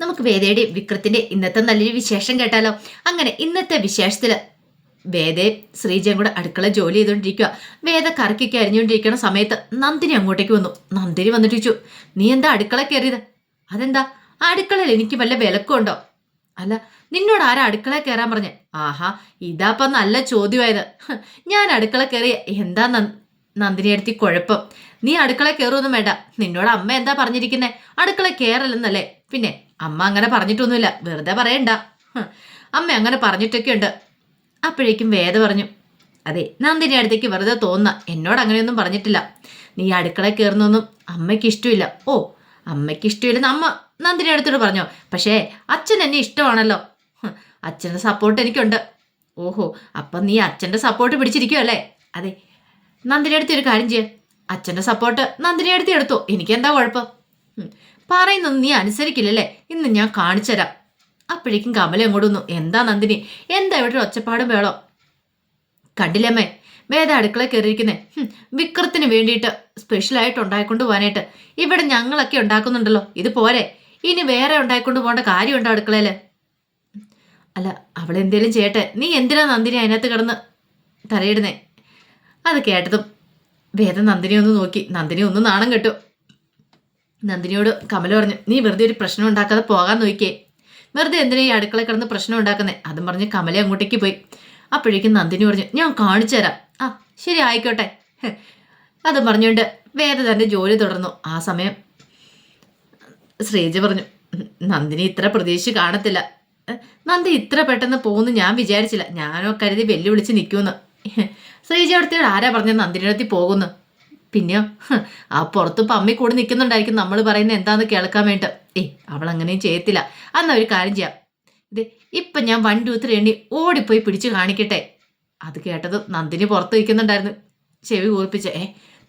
നമുക്ക് വേദയുടെ വിക്രത്തിന്റെ ഇന്നത്തെ നല്ലൊരു വിശേഷം കേട്ടാലോ? അങ്ങനെ ഇന്നത്തെ വിശേഷത്തിൽ വേദയും ശ്രീജയും കൂടെ അടുക്കള ജോലി ചെയ്തുകൊണ്ടിരിക്കുക വേദ കറക്കിക്ക് അരിഞ്ഞുകൊണ്ടിരിക്കുന്ന സമയത്ത് നന്ദിനി അങ്ങോട്ടേക്ക് വന്നു. നന്ദിനി വന്നിട്ട് ചോദിച്ചു നീ എന്താ അടുക്കള കയറിയത്? അതെന്താ? അടുക്കളയിൽ എനിക്ക് വല്ല വിലക്കുണ്ടോ അല്ല നിന്നോട് ആരാ അടുക്കള കയറാൻ പറഞ്ഞേ? ആഹാ ഇതാപ്പ നല്ല ചോദ്യമായത്. ഞാൻ അടുക്കള കയറിയ എന്താ നന്ദിനി നന്ദിനിയടുത്തി കുഴപ്പം? നീ അടുക്കള കയറുമൊന്നും വേണ്ട. നിന്നോട് അമ്മ എന്താ പറഞ്ഞിരിക്കുന്നേ? അടുക്കള കയറല്ലെന്നല്ലേ? പിന്നെ അമ്മ അങ്ങനെ പറഞ്ഞിട്ടൊന്നുമില്ല. വെറുതെ പറയണ്ട. അമ്മ അങ്ങനെ പറഞ്ഞിട്ടൊക്കെ ഉണ്ട് അപ്പോഴേക്കും വേദ പറഞ്ഞു അതെ നന്ദിനി അടുത്തേക്ക് വെറുതെ തോന്നുക എന്നോട് അങ്ങനെയൊന്നും പറഞ്ഞിട്ടില്ല. നീ അടുക്കള കയറുന്നൊന്നും അമ്മയ്ക്ക് ഇഷ്ടമില്ല. ഓ അമ്മയ്ക്ക് ഇഷ്ടമില്ലെന്ന് അമ്മ നന്ദിനി അടുത്തോട് പറഞ്ഞോ? പക്ഷേ അച്ഛൻ എന്നെ ഇഷ്ടമാണല്ലോ. അച്ഛന്റെ സപ്പോർട്ട് എനിക്കുണ്ട്. ഓഹോ അപ്പം നീ അച്ഛന്റെ സപ്പോർട്ട് പിടിച്ചിരിക്കുമല്ലേ അതെ. നന്ദിനി അടുത്ത് ഒരു കാര്യം ചെയ്യ. അച്ഛന്റെ സപ്പോർട്ട് നന്ദിനി അടുത്ത് എടുത്തോ. എനിക്കെന്താ കുഴപ്പം? ഉം, പറയുന്നൊന്നും നീ അനുസരിക്കില്ലല്ലേ? ഇന്ന് ഞാൻ കാണിച്ചുതരാം. അപ്പോഴേക്കും കമല അങ്ങോട്ട് വന്നു. എന്താ നന്ദിനി? എന്താ ഇവിടെ ഒച്ചപ്പാടും വേളോ കണ്ടില്ലമ്മേ വേദ അടുക്കള കയറിയിരിക്കുന്നേ. വിക്രത്തിന് വേണ്ടിയിട്ട് സ്പെഷ്യലായിട്ട് ഉണ്ടായിക്കൊണ്ട് പോകാനായിട്ട്. ഇവിടെ ഞങ്ങളൊക്കെ ഉണ്ടാക്കുന്നുണ്ടല്ലോ. ഇത് പോരെ. ഇനി വേറെ ഉണ്ടായിക്കൊണ്ട് പോകേണ്ട കാര്യമുണ്ടോ അടുക്കളയിൽ അല്ല അവളെന്തേലും ചെയ്യട്ടെ. നീ എന്തിനാ നന്ദിനി അതിനകത്ത് കിടന്ന് തലയിടുന്നേ? അത് കേട്ടതും. വേദ നന്ദിനി ഒന്ന് നോക്കി. നന്ദിനി ഒന്ന് നാണം കെട്ടു. നന്ദിനിയോട് കമല പറഞ്ഞു നീ വെറുതെ ഒരു പ്രശ്നം ഉണ്ടാക്കാതെ പോകാൻ നോക്കിയേ. വെറുതെ എന്തിനാ ഈ അടുക്കള കിടന്ന് പ്രശ്നം ഉണ്ടാക്കുന്നേ? അതും പറഞ്ഞ് കമല അങ്ങോട്ടേക്ക് പോയി. അപ്പോഴേക്കും നന്ദിനി പറഞ്ഞു ഞാൻ കാണിച്ചു തരാം. ആ ശരി ആയിക്കോട്ടെ. അതും പറഞ്ഞുകൊണ്ട് വേദ തന്റെ ജോലി തുടർന്നു. ആ സമയം ശ്രീജ പറഞ്ഞു "ഉം, നന്ദിനി ഇത്ര പ്രതീക്ഷ കാണത്തില്ല. "എ, നന്ദി ഇത്ര പെട്ടെന്ന് പോകുന്നു ഞാൻ വിചാരിച്ചില്ല. ഞാനോ കരുതി വെല്ലുവിളിച്ച് നിൽക്കുമെന്ന്. ശ്രീജ അടുത്തോട് ആരാ പറഞ്ഞ നന്ദിനിടത്തി പോകുന്നു? പിന്നെയോ? ആ പുറത്ത് പമ്മി കൂടെ നിൽക്കുന്നുണ്ടായിരിക്കും നമ്മൾ പറയുന്നത് എന്താന്ന് കേൾക്കാൻ വേണ്ടി ഏയ് അവൾ അങ്ങനെയും ചെയ്യത്തില്ല. അന്ന് ഒരു കാര്യം ചെയ്യാം. ഇത് ഇപ്പം ഞാൻ വൺ ടു ത്രീ എണ്ണി ഓടിപ്പോയി പിടിച്ചു കാണിക്കട്ടെ. അത് കേട്ടത് നന്ദിനി പുറത്ത് നിൽക്കുന്നുണ്ടായിരുന്നു. ചെവി കൂർപ്പിച്ച ഏ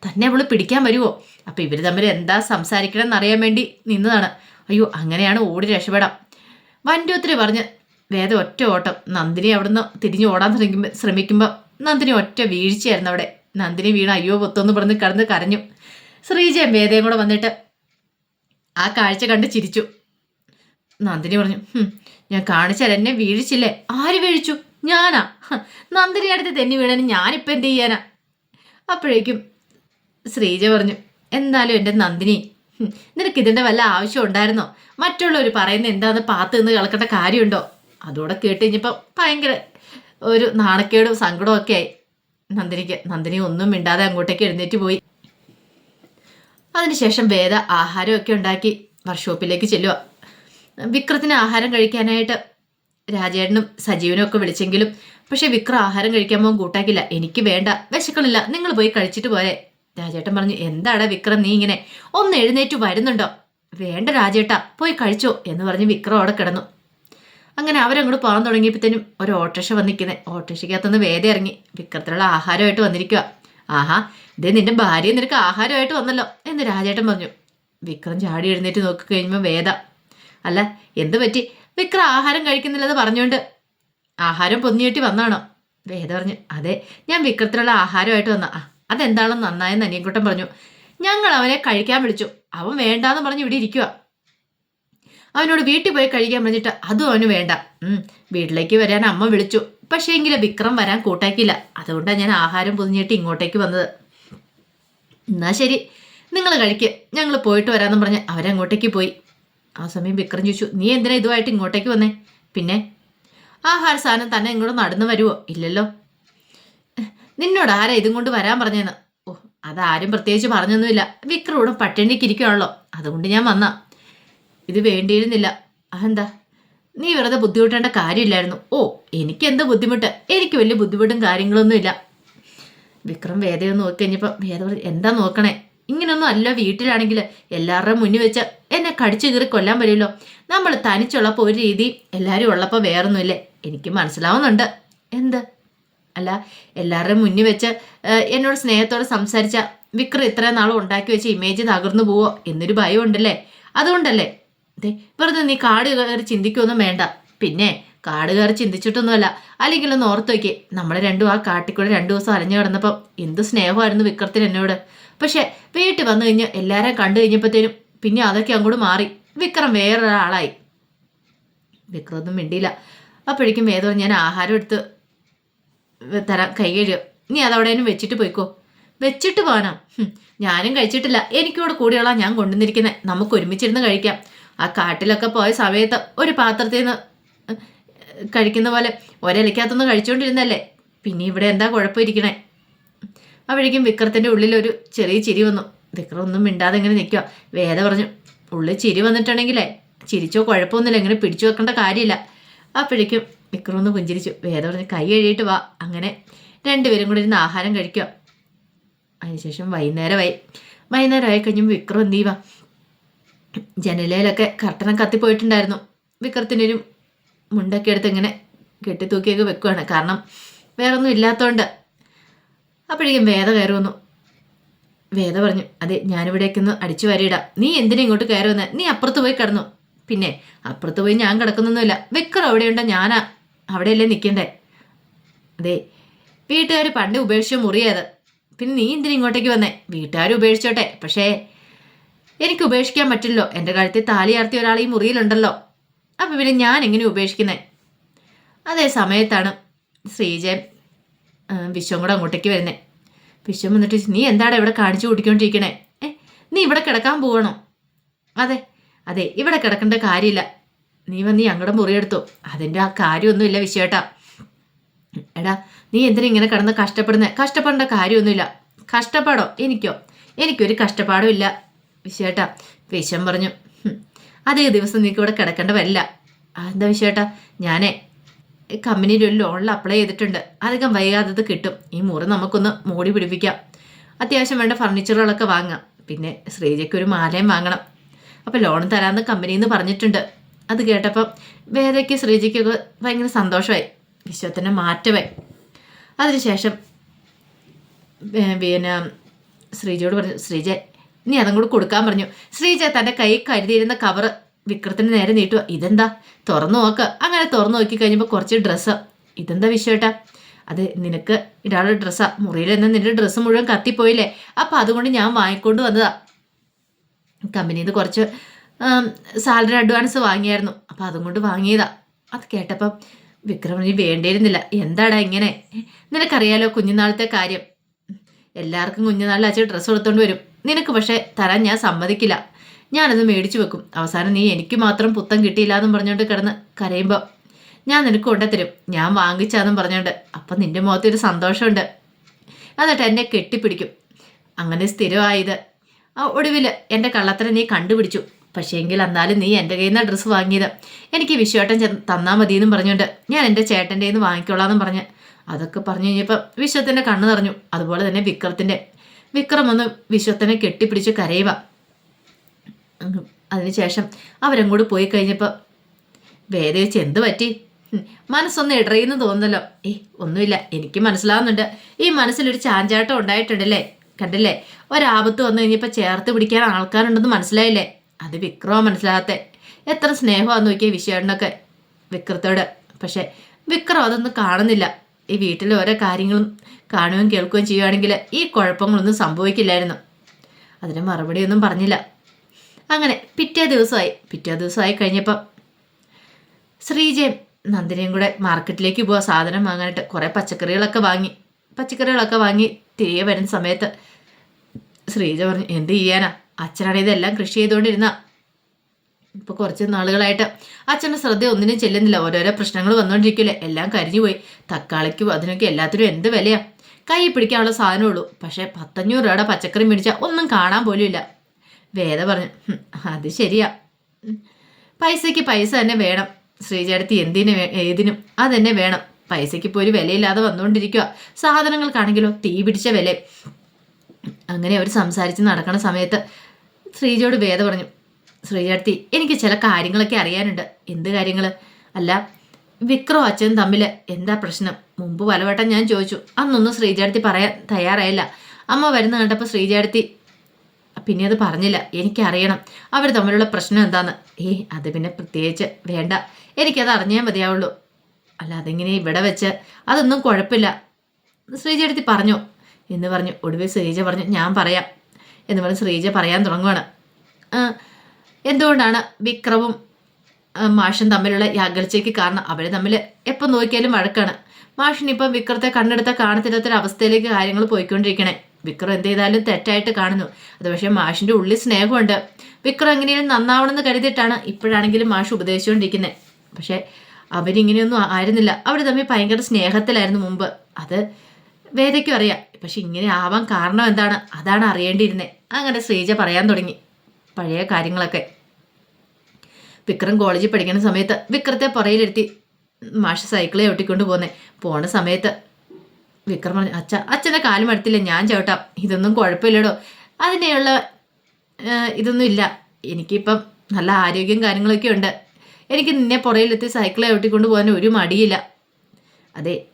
തന്നെ അവൾ പിടിക്കാൻ വരുമോ അപ്പം ഇവർ തമ്മിൽ എന്താ സംസാരിക്കണം എന്നറിയാൻ വേണ്ടി നിന്നതാണ്. അയ്യോ അങ്ങനെയാണ് ഓടി രക്ഷപ്പെടാം. വൺ ടു ത്രീ പറഞ്ഞ് വേദം ഒറ്റ ഓട്ടം. നന്ദിനി അവിടുന്ന് തിരിഞ്ഞ് ഓടാൻ ശ്രമിക്കുമ്പോൾ നന്ദിനി ഒറ്റ വീഴ്ചയായിരുന്നു അവിടെ. നന്ദിനി വീണ അയ്യോ പൊത്തൊന്ന് പറഞ്ഞ് കിടന്ന് കരഞ്ഞു. ശ്രീജയും വേദയും കൂടെ വന്നിട്ട് ആ കാഴ്ച കണ്ട് ചിരിച്ചു. നന്ദിനി പറഞ്ഞു ഞാൻ കാണിച്ചാൽ എന്നെ വീഴിച്ചില്ലേ? ആര് വീഴിച്ചു? ഞാനാ? നന്ദിനി അടുത്ത് തെന്നി വീണന് ഞാനിപ്പോൾ എന്ത് ചെയ്യാനാ? അപ്പോഴേക്കും ശ്രീജ പറഞ്ഞു എന്നാലും എന്റെ നന്ദിനി നിനക്ക് ഇതിന്റെ വല്ല ആവശ്യം ഉണ്ടായിരുന്നോ? മറ്റുള്ളവർ പറയുന്ന എന്താന്ന് പാത്ത് നിന്ന് കളക്കേണ്ട കാര്യമുണ്ടോ? അതോടെ കേട്ട് കഴിഞ്ഞപ്പോൾ ഭയങ്കര ഒരു നാണക്കേടും സങ്കടവും ഒക്കെ ആയി. നന്ദിനിക്ക് നന്ദിനി ഒന്നും മിണ്ടാതെ അങ്ങോട്ടേക്ക് എഴുന്നേറ്റ് പോയി. അതിനുശേഷം വേദ ആഹാരമൊക്കെ ഉണ്ടാക്കി വർക്ക്ഷോപ്പിലേക്ക് ചെല്ലുക വിക്രത്തിന് ആഹാരം കഴിക്കാനായിട്ട് രാജേട്ടനും സജീവനും ഒക്കെ വിളിച്ചെങ്കിലും പക്ഷെ വിക്ര ആഹാരം കഴിക്കാൻ പോകാൻ കൂട്ടാക്കില്ല. എനിക്ക് വേണ്ട. വിശക്കണില്ല. നിങ്ങൾ പോയി കഴിച്ചിട്ട് പോരെ. രാജേട്ടൻ പറഞ്ഞു എന്താടാ വിക്രം നീ ഇങ്ങനെ ഒന്ന് എഴുന്നേറ്റ് വരുന്നുണ്ടോ? വേണ്ട രാജേട്ടാ. പോയി കഴിച്ചോ എന്ന് പറഞ്ഞ് വിക്രം അവിടെ കിടന്നു. അങ്ങനെ അവരങ്ങോട്ട് പോകാൻ തുടങ്ങിയപ്പോഴത്തേനും ഒരു ഓട്ടോറിക്ഷ വന്നിരിക്കുന്നത് ഓട്ടോറിക്ഷയ്ക്കകത്തുനിന്ന് വേദ ഇറങ്ങി. വിക്രത്തിലുള്ള ആഹാരമായിട്ട് വന്നിരിക്കുക ആഹാ ഇതേ നിന്റെ ഭാര്യ നിനക്ക് ആഹാരമായിട്ട് വന്നല്ലോ എന്ന് രാജേട്ടൻ പറഞ്ഞു. വിക്രം ചാടി എഴുന്നേറ്റ് നോക്കി കഴിയുമ്പോൾ വേദ അല്ല എന്ത് പറ്റി? വിക്രം ആഹാരം കഴിക്കുന്നില്ലെന്ന് പറഞ്ഞുകൊണ്ട് ആഹാരം പൊന്നിയേട്ടി വന്നാണോ? വേദ പറഞ്ഞു അതെ ഞാൻ വിക്രത്തിലുള്ള ആഹാരമായിട്ട് വന്ന. അതെന്താണെന്ന് നന്നായെന്ന് അനിയൻകുട്ടൻ പറഞ്ഞു. ഞങ്ങൾ അവനെ കഴിക്കാൻ വിളിച്ചു. അവൻ വേണ്ടാന്ന് പറഞ്ഞ് ഇവിടെ ഇരിക്കുക അവനോട് വീട്ടിൽ പോയി കഴിക്കാൻ പറഞ്ഞിട്ട് അതും അവന് വേണ്ട. വീട്ടിലേക്ക് വരാൻ അമ്മ വിളിച്ചു. പക്ഷേ എങ്കിലും വിക്രം വരാൻ കൂട്ടാക്കിയില്ല. അതുകൊണ്ടാണ് ഞാൻ ആഹാരം പൊതിഞ്ഞിട്ട് ഇങ്ങോട്ടേക്ക് വന്നത്. എന്നാ ശരി നിങ്ങൾ കഴിക്കുക ഞങ്ങൾ പോയിട്ട് വരാമെന്ന് പറഞ്ഞ് അവരങ്ങോട്ടേക്ക് പോയി. ആ സമയം വിക്രം ചോദിച്ചു നീ എന്തിനാ ഇതുമായിട്ട് ഇങ്ങോട്ടേക്ക് വന്നേ? പിന്നെ ആഹാര സാധനം തന്നെ ഇങ്ങോട്ട് നടന്നു വരുമോ ഇല്ലല്ലോ. നിന്നോട് ആരാ ഇതും കൊണ്ട് വരാൻ പറഞ്ഞെന്ന്? ഓ അതാരും പ്രത്യേകിച്ച് പറഞ്ഞൊന്നുമില്ല. വിക്രം ഇവിടെ പട്ടിണിക്ക് ഇരിക്കുകയാണല്ലോ അതുകൊണ്ട് ഞാൻ വന്ന. ഇത് വേണ്ടിയിരുന്നില്ല. അതെന്താ? നീ വെറുതെ ബുദ്ധിമുട്ടേണ്ട കാര്യമില്ലായിരുന്നു. ഓ എനിക്ക് എന്താ ബുദ്ധിമുട്ട്? എനിക്ക് വലിയ ബുദ്ധിമുട്ടും കാര്യങ്ങളൊന്നും ഇല്ല വിക്രം വേദയൊന്ന് നോക്കി കഴിഞ്ഞപ്പോൾ വേദ എന്താ നോക്കണേ? ഇങ്ങനൊന്നും അല്ല വീട്ടിലാണെങ്കിൽ എല്ലാവരുടെയും മുന്നിൽ വെച്ച് എന്നെ കടിച്ചു കീറി കൊല്ലാൻ പറ്റുമല്ലോ നമ്മൾ തനിച്ചുള്ളപ്പോൾ ഒരു രീതി എല്ലാവരും ഉള്ളപ്പോൾ വേറൊന്നുമില്ലേ? എനിക്ക് മനസ്സിലാവുന്നുണ്ട്. എന്ത്? അല്ല എല്ലാവരുടെയും മുന്നിൽ വെച്ച് എന്നോട് സ്നേഹത്തോടെ സംസാരിച്ച വിക്രം ഇത്രയും നാളും ഉണ്ടാക്കി വെച്ച ഇമേജ് തകർന്നു പോവോ? എന്നൊരു ഭയമുണ്ടല്ലേ? അതുകൊണ്ടല്ലേ ദേ വെറുതെ നീ കാട് കയറി ചിന്തിക്കൊന്നും വേണ്ട. പിന്നെ കാട് കയറി ചിന്തിച്ചിട്ടൊന്നുമല്ല. അല്ലെങ്കിൽ ഒന്ന് ഓർത്ത് വയ്ക്കേ നമ്മൾ രണ്ടും ആ കാട്ടിക്കൂടെ രണ്ടു ദിവസം അലഞ്ഞു കിടന്നപ്പം എന്ത് സ്നേഹമായിരുന്നു വിക്രത്തിന് എന്നോട്. പക്ഷെ വീട്ടിൽ വന്നു കഴിഞ്ഞ് എല്ലാവരെയും കണ്ടു കഴിഞ്ഞപ്പോഴത്തേനും പിന്നെ അതൊക്കെ അങ്ങോട്ട് മാറി. വിക്രം വേറൊരാളായി. വിക്രമൊന്നും മിണ്ടിയില്ല. അപ്പോഴേക്കും വേദ ഞാൻ ആഹാരം എടുത്ത് തരാം കൈ കഴുകുക നീ അതവിടെയും വെച്ചിട്ട് പോയിക്കോ. വെച്ചിട്ട് പോകാനാ? ഞാനും കഴിച്ചിട്ടില്ല. എനിക്കിവിടെ കൂടിയുള്ള ഞാൻ കൊണ്ടുവന്നിരിക്കുന്നത് നമുക്ക് ഒരുമിച്ചിരുന്ന് കഴിക്കാം. ആ കാട്ടിലൊക്കെ പോയ സമയത്ത് ഒരു പാത്രത്തിൽ നിന്ന് കഴിക്കുന്ന പോലെ ഒരലക്കകത്തൊന്ന് കഴിച്ചുകൊണ്ടിരുന്നല്ലേ പിന്നെ ഇവിടെ എന്താ കുഴപ്പമിരിക്കണേ? അപ്പോഴേക്കും വിക്രത്തിന്റെ ഉള്ളിലൊരു ചെറിയ ചിരി വന്നു. വിക്രം ഒന്നും മിണ്ടാതെ ഇങ്ങനെ നിൽക്കുക വേദ പറഞ്ഞു ഉള്ളിൽ ചിരി വന്നിട്ടുണ്ടെങ്കിലേ ചിരിച്ചോ കുഴപ്പമൊന്നുമില്ല ഇങ്ങനെ പിടിച്ചു വെക്കേണ്ട കാര്യമില്ല. അപ്പോഴേക്കും വിക്രം ഒന്ന് പുഞ്ചിരിച്ചു. വേദ പറഞ്ഞ് കൈ കഴുകിയിട്ട് വാ. അങ്ങനെ രണ്ടുപേരും കൂടി ഇരുന്ന് ആഹാരം കഴിക്കുക അതിനുശേഷം വൈകുന്നേരമായി. വൈകുന്നേരമായി കഴിഞ്ഞും വിക്രം എന്ത് ചെയ്യുക ജനലയിലൊക്കെ കർട്ടനം കത്തിപ്പോയിട്ടുണ്ടായിരുന്നു. വിക്രത്തിന്റെ ഒരു മുണ്ടൊക്കെ എടുത്ത് ഇങ്ങനെ കെട്ടിത്തൂക്കിയൊക്കെ വെക്കുവാണ്. കാരണം വേറൊന്നും ഇല്ലാത്തതുകൊണ്ട് അപ്പോഴേക്കും വേദ കയറി വന്നു. വേദ പറഞ്ഞു അതെ ഞാനിവിടേക്കൊന്ന് അടിച്ചു വരയിടാം. നീ എന്തിനാ ഇങ്ങോട്ട് കയറി വന്ന്? നീ അപ്പുറത്ത് പോയി കിടന്നു. പിന്നെ അപ്പുറത്ത് പോയി ഞാൻ കിടക്കുന്നൊന്നുമില്ല. വിക്രം അവിടെയുണ്ടോ. ഞാനാ അവിടെയല്ലേ നിൽക്കണ്ടേ? അതെ വീട്ടുകാർ പണ്ട് ഉപേക്ഷിച്ച മുറിയത് പിന്നെ നീ എന്തിനാ ഇങ്ങോട്ടേക്ക് വന്നേ? വീട്ടുകാർ ഉപേക്ഷിച്ചോട്ടെ. പക്ഷേ എനിക്ക് ഉപേക്ഷിക്കാൻ പറ്റില്ലല്ലോ. എന്റെ കഴുത്തിൽ താലിയാർത്തിയ ഒരാൾ ഈ മുറിയിലുണ്ടല്ലോ. അപ്പം പിന്നെ ഞാൻ എങ്ങനെ ഉപേക്ഷിക്കുന്നേ? അതേ സമയത്താണ് ശ്രീജൻ ആ, വിശ്വം കൂടെ അങ്ങോട്ടേക്ക് വരുന്നേ. വിശ്വം വന്നിട്ട് നീ എന്താണ് ഇവിടെ കാണിച്ചു കൂട്ടിക്കൊണ്ടിരിക്കണേ? ഏ നീ ഇവിടെ കിടക്കാൻ പോകണോ അതെ അതെ ഇവിടെ കിടക്കേണ്ട കാര്യമില്ല. നീ വന്ന് ഞങ്ങളുടെ മുറിയെടുത്തു. അതിന്റെ ആ കാര്യമൊന്നുമില്ല വിശ്വേട്ടാ. എടാ നീ എന്തിനാ ഇങ്ങനെ കിടന്ന് കഷ്ടപ്പെടുന്നേ? കഷ്ടപ്പെടേണ്ട കാര്യമൊന്നുമില്ല. കഷ്ടപ്പാടോ? എനിക്കോ? എനിക്കൊരു കഷ്ടപ്പാടും ഇല്ല. വിശ്വേട്ടാ വിശ്വം പറഞ്ഞു. അതേ ദിവസം നിങ്ങൾക്ക് ഇവിടെ കിടക്കേണ്ട വരില്ല എന്താ വിശ്വേട്ടാ ഞാനേ കമ്പനിയിൽ ഒരു ലോണിൽ അപ്ലൈ ചെയ്തിട്ടുണ്ട്. അധികം വൈകാതെ കിട്ടും. ഈ മുറി നമുക്കൊന്ന് മൂടി പിടിപ്പിക്കാം. അത്യാവശ്യം വേണ്ട ഫർണിച്ചറുകളൊക്കെ വാങ്ങാം. പിന്നെ ശ്രീജയ്ക്ക് ഒരു മാലയും വാങ്ങണം. അപ്പോൾ ലോൺ തരാമെന്ന് കമ്പനിയിൽ നിന്ന് പറഞ്ഞിട്ടുണ്ട്. അത് കേട്ടപ്പം വേദയ്ക്ക് ശ്രീജയ്ക്കൊക്കെ ഭയങ്കര സന്തോഷമായി. വിശ്വത്തിന്റെ മാറ്റമായി. അതിനുശേഷം പിന്നെ ശ്രീജയോട് പറഞ്ഞു ശ്രീജ നീ അതും കൂടി കൊടുക്കാൻ പറഞ്ഞു. ശ്രീജ തന്റെ കൈ കരുതിയിരുന്ന കവർ വിക്രത്തിന് നേരെ നീട്ടുക ഇതെന്താ? തുറന്നു നോക്ക്. അങ്ങനെ തുറന്നു നോക്കി കഴിഞ്ഞപ്പോൾ കുറച്ച് ഡ്രസ്സ് ഇതെന്താ വിഷയട്ടാ അത് നിനക്ക് ഇടാനുള്ള ഡ്രസ്സാ മുറിയിൽ നിന്ന് നിന്റെ ഡ്രസ്സ് മുഴുവൻ കത്തിപ്പോയില്ലേ? അപ്പം അതുകൊണ്ട് ഞാൻ വാങ്ങിക്കൊണ്ട് വന്നതാ. കമ്പനിയിൽ നിന്ന് കുറച്ച് സാലറി അഡ്വാൻസ് വാങ്ങിയായിരുന്നു. അപ്പം അതും കൊണ്ട് വാങ്ങിയതാ. അത് കേട്ടപ്പം വിക്രമന് വേണ്ടിയിരുന്നില്ല. എന്താടാ ഇങ്ങനെ? നിനക്കറിയാലോ കുഞ്ഞുനാളത്തെ കാര്യം. എല്ലാവർക്കും കുഞ്ഞുനാളിൽ അച്ഛൻ ഡ്രസ്സ് കൊടുത്തോണ്ട് വരും. നിനക്ക് പക്ഷേ തരാൻ ഞാൻ സമ്മതിക്കില്ല. ഞാനത് മേടിച്ചു വെക്കും. അവസാനം നീ എനിക്ക് മാത്രം പുത്തം കിട്ടിയില്ല എന്നും പറഞ്ഞുകൊണ്ട് കിടന്ന് കരയുമ്പോൾ ഞാൻ നിനക്ക് കൊണ്ടുത്തരും ഞാൻ വാങ്ങിച്ചാന്നും പറഞ്ഞുകൊണ്ട്. അപ്പം നിന്റെ മുഖത്ത് ഒരു സന്തോഷമുണ്ട്. എന്നിട്ട് എന്നെ കെട്ടിപ്പിടിക്കും. അങ്ങനെ സ്ഥിരമായത്. ഒടുവിൽ എന്റെ കള്ളത്തരം നീ കണ്ടുപിടിച്ചു. പക്ഷേ എങ്കിൽ എന്നാലും നീ എന്റെ കയ്യിൽ നിന്ന് ഡ്രസ്സ് വാങ്ങിയത്. എനിക്ക് വിശ്വേട്ടൻ തന്നാൽ മതി എന്നും പറഞ്ഞുകൊണ്ട് ഞാൻ എന്റെ ചേട്ടന്റെ നിന്ന് വാങ്ങിക്കോളാന്നും പറഞ്ഞ് അതൊക്കെ പറഞ്ഞു കഴിഞ്ഞപ്പോൾ വിശ്വത്തിന്റെ കണ്ണ് നിറഞ്ഞു. അതുപോലെ തന്നെ വിക്രത്തിന്റെ വിക്രം ഒന്ന് വിശ്വത്തിനെ കെട്ടിപ്പിടിച്ച് കരയുക. അതിനുശേഷം അവരങ്ങോട്ട് പോയി കഴിഞ്ഞപ്പോൾ വേദ വെച്ച് എന്ത് പറ്റി. മനസ്സൊന്ന് ഇടറിയെന്ന് തോന്നുന്നല്ലോ. ഏ ഒന്നുമില്ല എനിക്ക് മനസ്സിലാവുന്നുണ്ട്. ഈ മനസ്സിലൊരു ചാഞ്ചാട്ടം ഉണ്ടായിട്ടുണ്ടല്ലേ? കണ്ടില്ലേ? ഒരാപത്ത് വന്നു കഴിഞ്ഞപ്പോൾ ചേർത്ത് പിടിക്കാൻ ആൾക്കാരുണ്ടെന്ന് മനസ്സിലായില്ലേ? അത് വിക്രമോ മനസ്സിലാകാത്തെ? എത്ര സ്നേഹമാണെന്ന് നോക്കിയ വിഷയണ്ണൊക്കെ വിക്രത്തോട്. പക്ഷേ വിക്രം അതൊന്നും കാണുന്നില്ല. ഈ വീട്ടിലെ ഓരോ കാര്യങ്ങളും കാണുകയും കേൾക്കുകയും ചെയ്യുകയാണെങ്കിൽ ഈ കുഴപ്പങ്ങളൊന്നും സംഭവിക്കില്ലായിരുന്നു. അതിന് മറുപടിയൊന്നും പറഞ്ഞില്ല. അങ്ങനെ പിറ്റേ ദിവസമായി പിറ്റേ ദിവസമായി കഴിഞ്ഞപ്പം ശ്രീജയും നന്ദിനിയും കൂടെ മാർക്കറ്റിലേക്ക് പോകാൻ സാധനം വാങ്ങാനായിട്ട്. കുറേ പച്ചക്കറികളൊക്കെ വാങ്ങി. പച്ചക്കറികളൊക്കെ വാങ്ങി തിരികെ വരുന്ന സമയത്ത് ശ്രീജ പറഞ്ഞു എന്ത് ചെയ്യാനാ? അച്ഛനാണ് ഇതെല്ലാം കൃഷി ചെയ്തുകൊണ്ടിരുന്ന. ഇപ്പോൾ കുറച്ച് നാളുകളായിട്ട് അച്ഛന്റെ ശ്രദ്ധ ഒന്നിനും ചെല്ലുന്നില്ല. ഓരോരോ പ്രശ്നങ്ങൾ വന്നുകൊണ്ടിരിക്കില്ലേ എല്ലാം കരിഞ്ഞു പോയി തക്കാളിക്കും അതിനൊക്കെ എല്ലാത്തിനും എന്ത് വിലയാ? കൈ പിടിക്കാനുള്ള സാധനമുള്ളൂ. പക്ഷേ പത്തഞ്ഞൂറ് രൂപയുടെ പച്ചക്കറി മേടിച്ചാൽ ഒന്നും കാണാൻ പോലും ഇല്ല. വേദ പറഞ്ഞു അത് ശരിയാ. പൈസയ്ക്ക് പൈസ തന്നെ വേണം. ശ്രീചേടത്തി എന്തിന് ഏതിനും അതന്നെ വേണം. പൈസയ്ക്ക് ഇപ്പോൾ ഒരു വിലയില്ലാതെ വന്നുകൊണ്ടിരിക്കുക സാധനങ്ങൾക്കാണെങ്കിലോ തീ പിടിച്ച വില. അങ്ങനെ അവർ സംസാരിച്ച് നടക്കുന്ന സമയത്ത് ശ്രീജയോട് വേദ പറഞ്ഞു ശ്രീചേടത്തി എനിക്ക് ചില കാര്യങ്ങളൊക്കെ അറിയാനുണ്ട്. എന്ത് കാര്യങ്ങൾ അല്ല വിക്രം അച്ഛനും തമ്മിൽ എന്താ പ്രശ്നം? മുമ്പ് പലവട്ടം ഞാൻ ചോദിച്ചു. അന്നൊന്നും ശ്രീജാടത്തി പറയാൻ തയ്യാറായില്ല. അമ്മ വരുന്ന കണ്ടപ്പോൾ ശ്രീജാടത്തി പിന്നെ അത് പറഞ്ഞില്ല. എനിക്കറിയണം. അവർ തമ്മിലുള്ള പ്രശ്നം എന്താന്ന്. ഏയ് അത് പിന്നെ പ്രത്യേകിച്ച് വേണ്ട. എനിക്കത് അറിഞ്ഞേ മതിയാവുള്ളൂ. അല്ല അതിങ്ങനെ ഇവിടെ വെച്ച്? അതൊന്നും കുഴപ്പമില്ല. ശ്രീജയെടുത്തി പറഞ്ഞു. എന്ന് പറഞ്ഞു. ഒടുവിൽ ശ്രീജ പറഞ്ഞു ഞാൻ പറയാം. എന്ന് പറഞ്ഞ് ശ്രീജ പറയാൻ തുടങ്ങുവാണ്. "ആ, എന്തുകൊണ്ടാണ് വിക്രവും മാഷും തമ്മിലുള്ള അകൽച്ചയ്ക്ക് കാരണം അവർ തമ്മിൽ എപ്പോൾ നോക്കിയാലും വഴക്കാണ്. മാഷിനിപ്പം വിക്രത്തെ കണ്ണെടുത്ത കാണത്തില്ലാത്തൊരു അവസ്ഥയിലേക്ക് കാര്യങ്ങൾ പോയിക്കൊണ്ടിരിക്കണേ. വിക്രം എന്ത് ചെയ്താലും തെറ്റായിട്ട് കാണുന്നു. അത് പക്ഷേ മാഷിന്റെ ഉള്ളിൽ സ്നേഹമുണ്ട്. വിക്രം എങ്ങനെയും നന്നാവണമെന്ന് കരുതിയിട്ടാണ് ഇപ്പോഴാണെങ്കിലും മാഷ് ഉപദേശിച്ചുകൊണ്ടിരിക്കുന്നത് പക്ഷേ അവരിങ്ങനെയൊന്നും ആയിരുന്നില്ല. അവർ തമ്മിൽ ഭയങ്കര സ്നേഹത്തിലായിരുന്നു മുമ്പ്. അത് വേദയ്ക്കും അറിയാം. പക്ഷെ ഇങ്ങനെ ആവാൻ കാരണം എന്താണ്? അതാണ് അറിയേണ്ടിയിരുന്നത് അങ്ങനെ ശ്രീജ പറയാൻ തുടങ്ങി. പഴയ കാര്യങ്ങളൊക്കെ. വിക്രം കോളേജിൽ പഠിക്കുന്ന സമയത്ത് വിക്രത്തെ പുറയിലിരുത്തി മാഷ് സൈക്കിളെ ഒട്ടിക്കൊണ്ട് പോന്നേ. പോണ സമയത്ത് വിക്രം പറഞ്ഞു അച്ഛ അച്ഛന്റെ കാലും അടുത്തില്ല ഞാൻ ചേട്ടാ ഇതൊന്നും കുഴപ്പമില്ലടോ. അതിനെയുള്ള ഇതൊന്നും ഇല്ല. എനിക്കിപ്പം നല്ല ആരോഗ്യം കാര്യങ്ങളൊക്കെ ഉണ്ട്. എനിക്ക് നിന്നെ പുറയിലെത്തി സൈക്കിളെ ഒട്ടിക്കൊണ്ട് പോകാൻ ഒരു മടിയില്ല. അതെ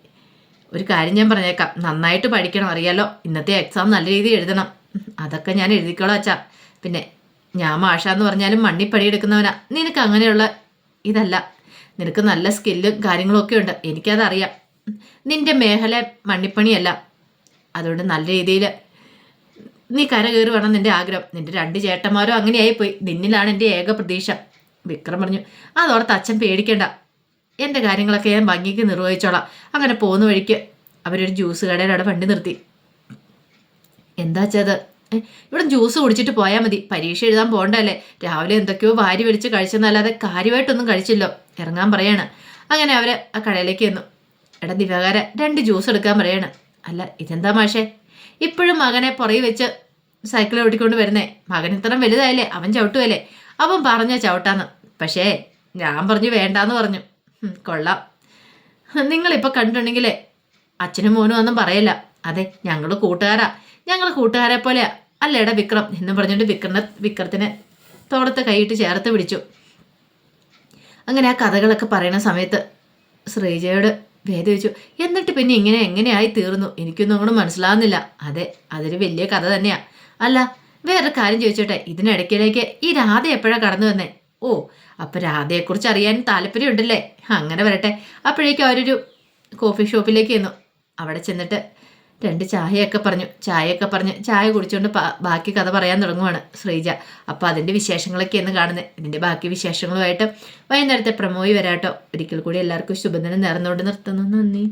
ഒരു കാര്യം ഞാൻ പറഞ്ഞേക്കാം. നന്നായിട്ട് പഠിക്കണം അറിയാലോ. ഇന്നത്തെ എക്സാം നല്ല രീതിയിൽ എഴുതണം. അതൊക്കെ ഞാൻ എഴുതിക്കോളാം അച്ഛാ. പിന്നെ ഞാൻ മാഷാന്ന് പറഞ്ഞാലും മണ്ണിപ്പടി പണിയെടുക്കുന്നവനാ നിനക്ക് അങ്ങനെയുള്ള ഇതല്ല. നിനക്ക് നല്ല സ്കില്ലും കാര്യങ്ങളും ഒക്കെ ഉണ്ട്. എനിക്കതറിയാം. നിന്റെ മേഖല മണ്ണിപ്പണിയല്ല. അതുകൊണ്ട് നല്ല രീതിയിൽ നീ കര കയറി വേണം നിന്റെ ആഗ്രഹം. നിന്റെ രണ്ട് ചേട്ടന്മാരും അങ്ങനെയായി പോയി നിന്നിലാണ് എന്റെ ഏക പ്രതീക്ഷ. വിക്രം പറഞ്ഞു അതോർത്ത് അച്ഛൻ പേടിക്കേണ്ട. എന്റെ കാര്യങ്ങളൊക്കെ ഞാൻ ഭംഗിക്ക് നിർവഹിച്ചോളാം. അങ്ങനെ പോകുന്ന വഴിക്ക് അവരൊരു ജ്യൂസ് കടയുടെ അവിടെ വണ്ടി നിർത്തി. എന്താ ഇവിടെ ജ്യൂസ് കുടിച്ചിട്ട് പോയാൽ മതി. പരീക്ഷ എഴുതാൻ പോകണ്ടല്ലേ? രാവിലെ എന്തൊക്കെയോ വാരി വലിച്ച് കഴിച്ചെന്നല്ലാതെ കാര്യമായിട്ടൊന്നും കഴിച്ചില്ലോ. ഇറങ്ങാൻ പറയാണ്. അങ്ങനെ അവർ ആ കടയിലേക്ക് ചെന്നു. എടാ ദിവകാര രണ്ട് ജ്യൂസ് എടുക്കാൻ പറയാണ്. അല്ല ഇതെന്താ മാഷേ? ഇപ്പോഴും മകനെ പുറകെ വെച്ച് സൈക്കിൾ ഓടിക്കൊണ്ട് വരുന്നേ. മകൻ ഇത്രയും വലുതായല്ലേ? അവൻ ചവിട്ടുമല്ലേ അവൻ പറഞ്ഞ ചവിട്ടാന്ന്. പക്ഷേ ഞാൻ പറഞ്ഞു വേണ്ടാന്ന് പറഞ്ഞു. കൊള്ളാം. നിങ്ങളിപ്പോൾ കണ്ടിട്ടുണ്ടെങ്കിലേ അച്ഛനും മോനും ഒന്നും പറയില്ല. അതെ ഞങ്ങൾ കൂട്ടുകാരാ. ഞങ്ങൾ കൂട്ടുകാരെ പോലെയാ. അല്ലേടാ വിക്രം? എന്ന് പറഞ്ഞുകൊണ്ട് വിക്രനെ വിക്രത്തിനെ തോളത്ത് കൈയിട്ട് ചേർത്ത് പിടിച്ചു. അങ്ങനെ ആ കഥകളൊക്കെ പറയുന്ന സമയത്ത് ശ്രീജയോട് വേദ എന്നിട്ട് പിന്നെ ഇങ്ങനെ എങ്ങനെയായി തീർന്നു? എനിക്കൊന്നും അങ്ങോട്ട് മനസ്സിലാവുന്നില്ല. അതെ അതൊരു വലിയ കഥ തന്നെയാ. അല്ല വേറൊരു കാര്യം ചോദിച്ചോട്ടെ? ഇതിനിടയ്ക്കിലേക്ക് ഈ രാധ എപ്പോഴാണ് കടന്നു വന്നേ? ഓ അപ്പം രാധയെക്കുറിച്ച് അറിയാൻ താല്പര്യമുണ്ടല്ലേ? അങ്ങനെ വരട്ടെ. അപ്പോഴേക്കും അവരൊരു കോഫി ഷോപ്പിലേക്ക് ചെന്നു. അവിടെ ചെന്നിട്ട് രണ്ട് ചായയൊക്കെ പറഞ്ഞു ചായയൊക്കെ പറഞ്ഞ്. ചായ കുടിച്ചുകൊണ്ട് ബാക്കി കഥ പറയാൻ തുടങ്ങുവാണ് ശ്രീജ. അപ്പോൾ അതിന്റെ എന്ന് കാണുന്നത് ഇതിന്റെ ബാക്കി വിശേഷങ്ങളുമായിട്ട് വൈകുന്നേരത്തെ പ്രമോയി വരാട്ടോ. ഒരിക്കൽ കൂടി എല്ലാവർക്കും ശുഭദിനം നേർന്നുകൊണ്ട് നിർത്തുന്നു. നന്ദി.